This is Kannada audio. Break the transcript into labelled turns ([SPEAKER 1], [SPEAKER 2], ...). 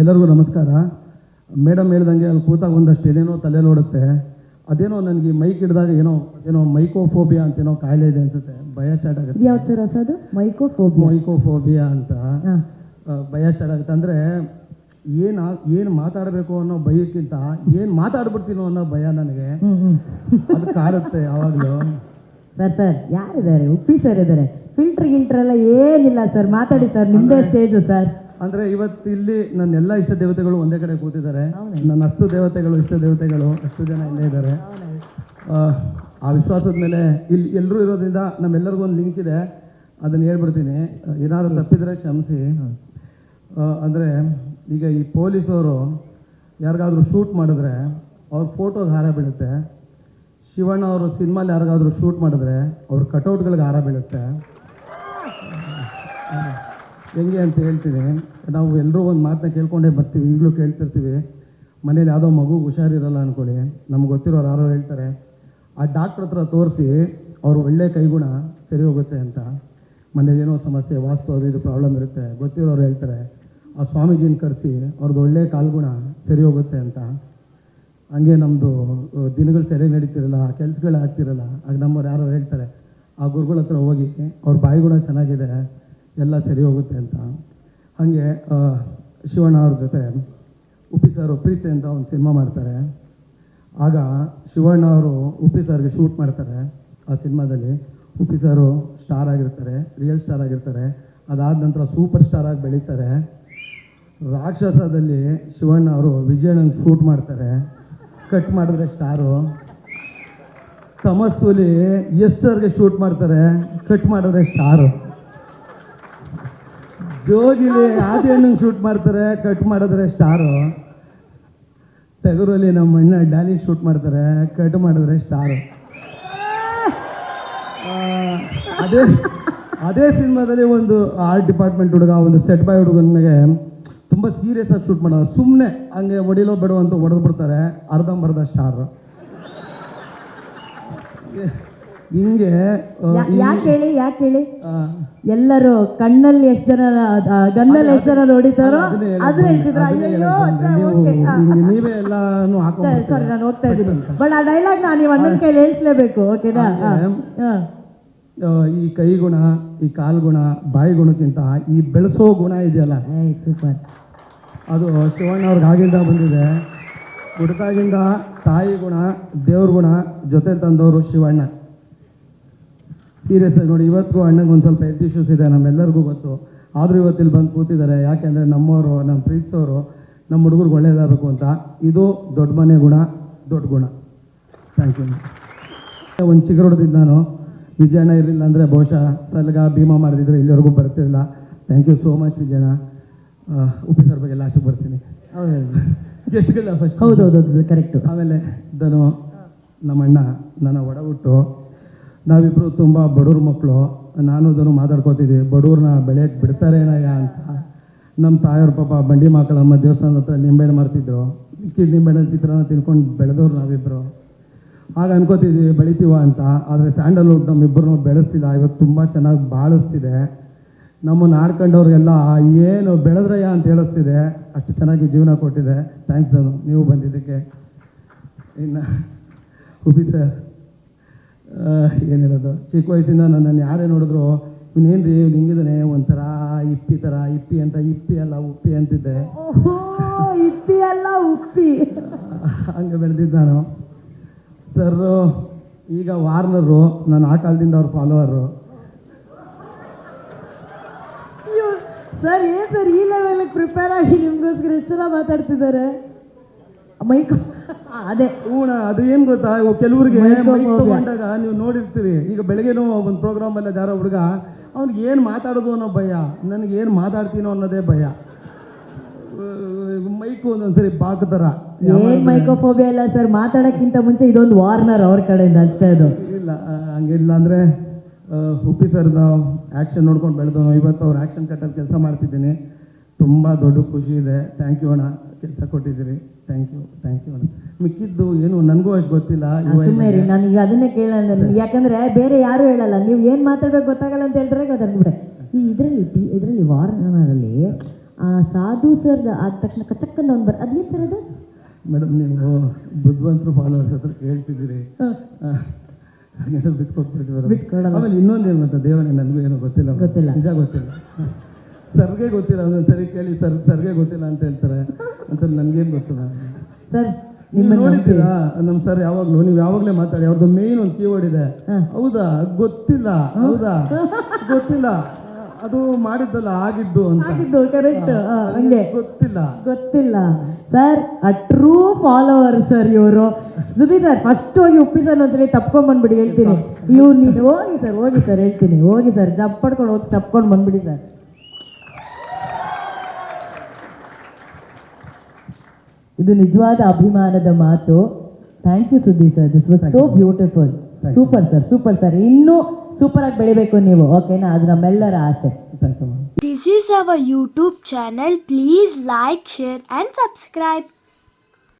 [SPEAKER 1] ಎಲ್ಲರಿಗೂ ನಮಸ್ಕಾರ. ಮೇಡಮ್ ಹೇಳ್ದಂಗೆ ಅಲ್ಲಿ ಕೂತಾಗ ಒಂದಷ್ಟು ಏನೇನೋ ತಲೆ ನೋಡುತ್ತೆ. ಅದೇನೋ ನನಗೆ ಮೈಕ್ ಹಿಡಿದಾಗ ಏನೋ ಏನೋ ಮೈಕೋಫೋಬಿಯಾ ಅಂತ ಏನೋ ಕಾಯಿಲೆ ಇದೆ ಅನ್ಸುತ್ತೆ. ಭಯ ಸ್ಟಾರ್ಟ್ ಆಗುತ್ತೆ.
[SPEAKER 2] ಯಾವ್ದು ಸರ್ ಹೊಸದು? ಮೈಕೋಫೋಬಿಯಾ.
[SPEAKER 1] ಮೈಕೋಫೋಬಿಯಾ ಅಂತ. ಭಯ ಸ್ಟಾರ್ಟ್ ಆಗುತ್ತೆ. ಅಂದರೆ ಏನು ಏನು ಮಾತಾಡಬೇಕು ಅನ್ನೋ ಭಯಕ್ಕಿಂತ ಏನು ಮಾತಾಡ್ಬಿಡ್ತೀನೋ ಅನ್ನೋ ಭಯ ನನಗೆ. ಅದು ಕಾಡುತ್ತೆ ಯಾವಾಗಲೂ.
[SPEAKER 2] ಸರ್ ಸರ್ ಯಾರಿದ್ದಾರೆ? ಉಪ್ಪಿ ಸರ್ ಇದ್ದಾರೆ. ಫಿಲ್ಟರ್ ಗಿಲ್ಟರ್ ಎಲ್ಲ ಏನಿಲ್ಲ ಸರ್ ಮಾತಾಡಿ ಸರ್ ನಿಮ್ಮದೇ ಸ್ಟೇಜು ಸರ್
[SPEAKER 1] ಅಂದರೆ ಇವತ್ತು ಇಲ್ಲಿ ನನ್ನ ಎಲ್ಲ ಇಷ್ಟ ದೇವತೆಗಳು ಒಂದೇ ಕಡೆ ಕೂತಿದ್ದಾರೆ. ನನ್ನ ಅಷ್ಟು ದೇವತೆಗಳು ಇಷ್ಟ ದೇವತೆಗಳು ಅಷ್ಟು ಜನ ಇಲ್ಲೇ ಇದ್ದಾರೆ. ಆ, ವಿಶ್ವಾಸದ ಮೇಲೆ ಇಲ್ಲಿ ಎಲ್ಲರೂ ಇರೋದ್ರಿಂದ ನಮ್ಮೆಲ್ಲರಿಗೂ ಒಂದು ಲಿಂಕ್ ಇದೆ. ಅದನ್ನು ಹೇಳ್ಬಿಡ್ತೀನಿ. ಏನಾದರೂ ತಪ್ಪಿದ್ರೆ ಕ್ಷಮಿಸಿ. ಅಂದರೆ ಈಗ ಈ ಪೊಲೀಸವರು ಯಾರಿಗಾದರೂ ಶೂಟ್ ಮಾಡಿದ್ರೆ ಅವ್ರ ಫೋಟೋಗೆ ಹಾರ ಬೀಳುತ್ತೆ. ಶಿವಣ್ಣ ಅವರು ಸಿನಿಮಾಲಿ ಯಾರಿಗಾದರೂ ಶೂಟ್ ಮಾಡಿದ್ರೆ ಅವ್ರ ಕಟೌಟ್ಗಳಿಗೆ ಹಾರ ಬೀಳುತ್ತೆ. ಹೆಂಗೆ ಅಂತ ಹೇಳ್ತೀನಿ ನಾವು ಎಲ್ಲರೂ ಒಂದು ಮಾತನ್ನ ಕೇಳ್ಕೊಂಡೇ ಬರ್ತೀವಿ, ಈಗಲೂ ಕೇಳ್ತಿರ್ತೀವಿ. ಮನೇಲಿ ಯಾವುದೋ ಮಗು ಹುಷಾರಿರಲ್ಲ ಅಂದ್ಕೊಳ್ಳಿ ನಮ್ಗೆ ಗೊತ್ತಿರೋರು ಯಾರೋ ಹೇಳ್ತಾರೆ. ಆ ಡಾಕ್ಟ್ರ್ ಹತ್ರ ತೋರಿಸಿ ಅವ್ರ ಒಳ್ಳೆ ಕೈಗುಣ ಸರಿ ಹೋಗುತ್ತೆ ಅಂತ. ಮನೇಲಿ ಏನೋ ಸಮಸ್ಯೆ, ವಾಸ್ತು ಅದು ಇದು ಪ್ರಾಬ್ಲಮ್ ಇರುತ್ತೆ. ಗೊತ್ತಿರೋರು ಹೇಳ್ತಾರೆ, ಆ ಸ್ವಾಮೀಜಿನ ಕರೆಸಿ ಅವ್ರದ್ದು ಒಳ್ಳೆ ಕಾಲ್ಗುಣ ಸರಿ ಹೋಗುತ್ತೆ ಅಂತ. ಹಂಗೆ ನಮ್ಮದು ದಿನಗಳು ಸರಿಯಾಗಿ ನಡೀತಿರಲ್ಲ, ಕೆಲ್ಸಗಳು ಆಗ್ತಿರಲ್ಲ. ಆಗ ನಮ್ಮವ್ರು ಯಾರೋ ಹೇಳ್ತಾರೆ, ಆ ಗುರುಗಳ ಹತ್ರ ಹೋಗಿ ಅವ್ರ ಬಾಯಿಗುಣ ಚೆನ್ನಾಗಿದೆ. ಎಲ್ಲ ಸರಿ ಹೋಗುತ್ತೆ ಅಂತ. ಹಾಗೆ ಶಿವಣ್ಣ ಅವ್ರ ಜೊತೆ ಉಪ್ಪಿ ಸರ್ ಪ್ರೀತಿ ಅಂತ ಒಂದು ಸಿನಿಮಾ ಮಾಡ್ತಾರೆ. ಆಗ ಶಿವಣ್ಣ ಅವರು ಉಪ್ಪಿ ಸರ್ಗೆ ಶೂಟ್ ಮಾಡ್ತಾರೆ ಆ ಸಿನಿಮಾದಲ್ಲಿ. ಉಪ್ಪಿ ಸರು ಸ್ಟಾರ್ ಆಗಿರ್ತಾರೆ, ರಿಯಲ್ ಸ್ಟಾರ್ ಆಗಿರ್ತಾರೆ. ಅದಾದ ನಂತರ ಸೂಪರ್ ಸ್ಟಾರ್ ಆಗಿ ಬೆಳೀತಾರೆ. ರಾಕ್ಷಸದಲ್ಲಿ ಶಿವಣ್ಣ ಅವರು ವಿಜಯಣ್ಣನ ಶೂಟ್ ಮಾಡ್ತಾರೆ. ಕಟ್ ಮಾಡಿದ್ರೆ ಸ್ಟಾರು. ತಮಸ್ಸುಲಿ ಎಸ್ ಸರ್ಗೆ ಶೂಟ್ ಮಾಡ್ತಾರೆ, ಕಟ್ ಮಾಡಿದ್ರೆ ಸ್ಟಾರು. ಜೋಗಿಲಿ ಆದಿ ಹಣ್ಣಂಗೆ ಶೂಟ್ ಮಾಡ್ತಾರೆ ಕಟ್ ಮಾಡಿದ್ರೆ ಸ್ಟಾರು ತೆಗರಲ್ಲಿ ನಮ್ಮ ಅಣ್ಣ ಡಾಲಿ ಶೂಟ್ ಮಾಡ್ತಾರೆ ಕಟ್ ಮಾಡಿದ್ರೆ ಸ್ಟಾರು ಅದೇ ಅದೇ ಸಿನಿಮಾದಲ್ಲಿ ಒಂದು ಆರ್ಟ್ ಡಿಪಾರ್ಟ್ಮೆಂಟ್ ಹುಡುಗ, ಒಂದು ಸೆಟ್ ಬಾಯ್ ಹುಡುಗನಿಗೆ ತುಂಬ ಸೀರಿಯಸ್ ಆಗಿ ಶೂಟ್ ಮಾಡೋದು ಸುಮ್ಮನೆ ಹಂಗೆ ಹೊಡಿಲೋ ಬೇಡೋ ಅಂತ ಹೊಡೆದು ಬಿಡ್ತಾರೆ ಅರ್ಧಂಬರ್ಧ ಸ್ಟಾರ್ ಹಿಂಗೆ
[SPEAKER 2] ಯಾಕೆ ಹೇಳಿ ಯಾಕೆ ಹೇಳಿ? ಎಲ್ಲರೂ ಕಣ್ಣಲ್ಲಿ ಎಷ್ಟು ಜನ ಗನ್ನಲ್ಲಿ ಎಷ್ಟು ಜನ
[SPEAKER 1] ನೋಡಿದಾರೋ
[SPEAKER 2] ಅದ್ರ
[SPEAKER 1] ಬಂದೆ,
[SPEAKER 2] ಅಯ್ಯೋ.
[SPEAKER 1] ನೀವು ಎಲ್ಲಾನು
[SPEAKER 2] ಸರಿ ನಾನು ಹೋಗ್ತಾ ಇದ್ದೀನಿ. ಬಟ್ ಆ ಡೈಲಾಗ್ ನಾನು ನೀವು ಅಣ್ಣನ ಕೈಲಿ ಹೇಳಿಸ್ಲೇಬೇಕು ಓಕೆನಾ?
[SPEAKER 1] ಈ ಕೈ ಗುಣ ಈ ಕಾಲ್ ಗುಣ ಬಾಯಿ ಗುಣಕ್ಕಿಂತ ಈ ಬೆಳೆಸೋ ಗುಣ ಇದೆಯಲ್ಲ?
[SPEAKER 2] ಸೂಪರ್.
[SPEAKER 1] ಅದು ಶಿವಣ್ಣ ಅವ್ರಿಗೆ ಆಗಿಂದ ಬಂದಿದೆ. ಹುಡುಕಾಗಿಂದ ತಾಯಿ ಗುಣ ದೇವ್ರ ಗುಣ ಜೊತೆ ತಂದವರು ಶಿವಣ್ಣ. ಸೀರಿಯಸ್ ಆಗಿ ನೋಡಿ ಇವತ್ತಿಗೂ ಅಣ್ಣಗೆ ಒಂದು ಸ್ವಲ್ಪ ಹೆಲ್ತ್ ಇಶ್ಯೂಸ್ ಇದೆ ನಮ್ಮೆಲ್ಲರಿಗೂ ಗೊತ್ತು. ಆದರೂ ಇವತ್ತಿಲ್ಲಿ ಬಂದು ಕೂತಿದ್ದಾರೆ. ಯಾಕೆಂದರೆ ನಮ್ಮವರು ನಮ್ಮ ಪ್ರೀತಿಸೋರು ನಮ್ಮ ಹುಡುಗರಿಗೆ ಒಳ್ಳೇದಾಗಬೇಕು ಅಂತ. ಇದು ದೊಡ್ಡ ಮನೆ ಗುಣ ದೊಡ್ಡ ಗುಣ. ಥ್ಯಾಂಕ್ ಯು ಒಂದು ಚಿಗುರು ಹೊಡೆದಿದ್ದು ನಾನು. ವಿಜಯಣ್ಣ ಇರಲಿಲ್ಲ ಅಂದರೆ ಬಹುಶಃ ಸಲ್ಗ ಭೀಮಾ ಮಾಡಿದ್ರೆ ಇಲ್ಲಿವರೆಗೂ ಬರ್ತಿರಲಿಲ್ಲ. Thank you so much Vijayanna. Uppi sir ಬಗ್ಗೆ ಲಾಸ್ಟಿಗೆ ಬರ್ತೀನಿ. ಗೆಸ್ಟ್ಗಳ ಫಸ್ಟ್
[SPEAKER 2] ಹೌದು ಕರೆಕ್ಟು
[SPEAKER 1] ಆಮೇಲೆ ಧನು ನಮ್ಮಣ್ಣ ನನ್ನ ಒಡಹುಟ್ಟು. ನಾವಿಬ್ಬರು ತುಂಬ ಬಡವ್ರ ಮಕ್ಕಳು ನಾನು ಅದನ್ನು ಮಾತಾಡ್ಕೋತಿದ್ವಿ ಬಡವ್ರನ್ನ ಬೆಳೆಯಕ್ಕೆ ಬಿಡ್ತಾರೇನಯ್ಯ ಅಂತ. ನಮ್ಮ ತಾಯಿಯವ್ರ ಪಾಪ ಬಂಡಿ ಮಕ್ಕಳಮ್ಮ ದೇವಸ್ಥಾನದ ಹತ್ರ ನಿಂಬೆಹಣ್ಣು ಮಾರ್ತಿದ್ರು. ಮಿಕ್ಕಿದ ನಿಂಬೆಹಣ್ಣು ಚಿತ್ರಾನ್ನ ತಿನ್ಕೊಂಡು ಬೆಳೆದವ್ರು ನಾವಿಬ್ಬರು ಆಗ ಅನ್ಕೋತಿದ್ವಿ, ಬೆಳಿತೀವ ಅಂತ. ಆದರೆ ಸ್ಯಾಂಡಲ್ವುಡ್ ನಮ್ಮಿಬ್ಬರನ್ನು ಬೆಳೆಸ್ತಿಲ್ಲ. ಇವತ್ತು ತುಂಬ ಚೆನ್ನಾಗಿ ಬಾಳಿಸ್ತಿದೆ. ನಮ್ಮನ್ನು ಆಡ್ಕೊಂಡವ್ರಿಗೆಲ್ಲ, ಏನು ಬೆಳೆದ್ರಯ್ಯ ಅಂತ ಹೇಳಿಸ್ತಿದೆ. ಅಷ್ಟು ಚೆನ್ನಾಗಿ ಜೀವನ ಕೊಟ್ಟಿದೆ. ಥ್ಯಾಂಕ್ಸ್ ಅದು ನೀವು ಬಂದಿದ್ದಕ್ಕೆ. ಇನ್ನು ಹುಬ್ಬಿ ಸರ್. ಏನು ಹೇಳೋದು ಚಿಕ್ಕ ವಯಸ್ಸಿಂದ ನನ್ನನ್ನು ಯಾರೇ ನೋಡಿದ್ರು ಇವನೇನು ರೀ ಇವ್ನು ಹಿಂಗಿದ್ದಾನೆ ಒಂಥರ ಇಪ್ಪಿ ಥರ ಇಪ್ಪಿ ಅಂತ ಇಪ್ಪಿ ಅಲ್ಲ ಉಪ್ಪಿ ಅಂತಿದ್ದೆ.
[SPEAKER 2] ಇಪ್ಪಿ ಅಲ್ಲ ಉಪ್ಪಿ.
[SPEAKER 1] ಹಂಗೆ ಬೆಳೆದಿದ್ದ ನಾನು. ಸರ್ ಈಗ ವಾರ್ನರು ನಾನು ಆ ಕಾಲದಿಂದ ಅವ್ರ ಫಾಲೋವರು
[SPEAKER 2] ಸರ್ ಏನ್ ಸರ್ ಈ ಲೆವೆಲ್ ಪ್ರಿಪೇರ್ ಆಗಿ ನಿಮಗೋಸ್ಕರ ಎಷ್ಟು ಜನ ಮಾತಾಡ್ತಿದ್ದಾರೆ? ಮೈಕ್ ಅದೇ.
[SPEAKER 1] ಹೂಣ ಅದು ಏನ್ ಗೊತ್ತಾ? ಕೆಲವರಿಗೆ. ಮೈಕ್ ತಗೊಂಡಾಗ ನೀವು ನೋಡಿರ್ತೀರಿ ಈಗ ಬೆಳಗ್ಗೆನೂ ಒಂದು ಪ್ರೋಗ್ರಾಮ್ ಅಲ್ಲ ಯಾರೋ ಹುಡುಗ ಅವ್ನಿಗೆ ಏನು ಮಾತಾಡೋದು ಅನ್ನೋ ಭಯ. ನನಗೆ ಏನು ಮಾತಾಡ್ತೀನೋ ಅನ್ನೋದೇ ಭಯ. ಮೈಕು ಒಂದೊಂದ್ಸರಿ ಬಾಕ್ ಥರ
[SPEAKER 2] ಏನ್ ಮೈಕೋಫೋಬಿಯಾ ಇಲ್ಲ ಸರ್. ಮಾತಾಡಕ್ಕಿಂತ ಮುಂಚೆ ಇದೊಂದು ವಾರ್ನರ್ ಅವ್ರ ಕಡೆಯಿಂದ ಅಷ್ಟೇ ಅದು.
[SPEAKER 1] ಇಲ್ಲ ಹಂಗಿಲ್ಲ ಅಂದ್ರೆ ಹುಪ್ಪಿ ಸರ್ದ ಆ್ಯಕ್ಷನ್ ನೋಡ್ಕೊಂಡು ಬೆಳೆದು ಇವತ್ತು ಅವ್ರ ಆಕ್ಷನ್ ಕಟ್ಟಲ್ಲಿ ಕೆಲಸ ಮಾಡ್ತಿದ್ದೀನಿ. ತುಂಬ ದೊಡ್ಡ ಖುಷಿ ಇದೆ. ಥ್ಯಾಂಕ್ ಯು ಅಣ್ಣ. ಕೆಲಸ ಕೊಟ್ಟಿದ್ದೀರಿ. ಥ್ಯಾಂಕ್ ಯು ಥ್ಯಾಂಕ್ ಯು ಅಣ್ಣ. ಮಿಕ್ಕಿದ್ದು ಏನು ನನಗೂ ಅಷ್ಟು ಗೊತ್ತಿಲ್ಲ
[SPEAKER 2] ಸುಮ್ಮನೆ ರೀ ನಾನು ಈಗ ಅದನ್ನೇ ಕೇಳಲ್ಲ ಯಾಕಂದ್ರೆ ಬೇರೆ ಯಾರು ಹೇಳಲ್ಲ. ನೀವು ಏನ್ ಮಾತಾಡ್ಬೇಕು ಗೊತ್ತಾಗಲ್ಲ ಅಂತ ಹೇಳಿದ್ರೆ ಗೊತ್ತಾಗ್ಬಿಡೆ ಈ ಇದರಲ್ಲಿ ಟಿ ಇದರಲ್ಲಿ ವಾರದಲ್ಲಿ ಆ ಸಾಧು ಸರ್ ಆದ ತಕ್ಷಣ ಕಚಕ್ಕಂದ ಒಂದು ಬರ್ ಅದೇನು ಸರ್ ಅದು?
[SPEAKER 1] ಮೇಡಮ್ ನೀವು ಬುದ್ಧಿವಂತರು ಫಾಲೋವರ್ಸ್ ಹತ್ರ ಕೇಳ್ತಿದ್ದೀರಿ. ಬಿಟ್ಕೊಟ್ಬಿಟ್ಟು
[SPEAKER 2] ಬಿಟ್ಕೊಡಲ್ಲ.
[SPEAKER 1] ಆಮೇಲೆ ಇನ್ನೊಂದು ಏನು ಮತ್ತೆ ದೇವನೇ ನನಗೂ ಏನೋ ಗೊತ್ತಿಲ್ಲ
[SPEAKER 2] ಗೊತ್ತಿಲ್ಲ.
[SPEAKER 1] ನಿಜ ಗೊತ್ತಿಲ್ಲ. ಸರ್ಗೆ ಗೊತ್ತಿಲ್ಲ ಒಂದೊಂದು ಸರಿ ಕೇಳಿ ಸರ್ ಸರ್ಗೆ ಗೊತ್ತಿಲ್ಲ ಅಂತ ಹೇಳ್ತಾರೆ. ಅಂತ ನನಗೇನು ಗೊತ್ತಿಲ್ಲ.
[SPEAKER 2] ಸರ್
[SPEAKER 1] ನೀವು ನೋಡಿದ್ದೀರಾ? ನಮ್ ಸರ್ ಯಾವಾಗಲೂ ನೀವು ಯಾವಾಗಲೇ ಮಾತಾಡಿ ಅವ್ರದ್ದು ಮೇನ್ ಒಂದು ಕೀವರ್ಡ್ ಇದೆ. ಹೌದಾ? ಗೊತ್ತಿಲ್ಲ. ಹೌದಾ? ಗೊತ್ತಿಲ್ಲ. ಅದು ಮಾಡಿದ್ದಲ್ಲ ಆಗಿದ್ದು ಅಂತ.
[SPEAKER 2] ಆಗಿದ್ದು ಕರೆಕ್ಟ್ ಹಂಗೆ.
[SPEAKER 1] ಗೊತ್ತಿಲ್ಲ.
[SPEAKER 2] ಗೊತ್ತಿಲ್ಲ. ಸರ್ ಅ ಟ್ರೂ ಫಾಲೋವರ್ ಸರ್ ಇವರು. ಸುದಿ ಸರ್ ಫಸ್ಟ್ ಹೋಗಿ ಉಪ್ಪಿ ಸರ್ ಅಂತೇಳಿ ತಪ್ಕೊಂಡ್ ಬಂದ್ಬಿಡಿ ಹೇಳ್ತೀನಿ. ಇವ್ರು ನೀನು ಹೋಗಿ ಸರ್ ಹೋಗಿ ಸರ್ ಹೇಳ್ತೀನಿ. ಹೋಗಿ ಸರ್ ಜಪ್ ಪಡ್ಕೊಂಡು ಹೋಗಿ ತಪ್ಕೊಂಡು ಬಂದ್ಬಿಡಿ ಸರ್. ಇದು ನಿಜವಾದ ಅಭಿಮಾನದ ಮಾತು. Thank you Sudhi sir this was so beautiful super sir super sir ಇನ್ನೂ ಸೂಪರ್ ಆಗಿ ಬೆಳಿಬೇಕು ನೀವು. ಓಕೆನಾ ಅದು ನಮ್ಮೆಲ್ಲರ ಆಸೆ.
[SPEAKER 1] This is
[SPEAKER 3] our YouTube channel please like Please like, share, and subscribe.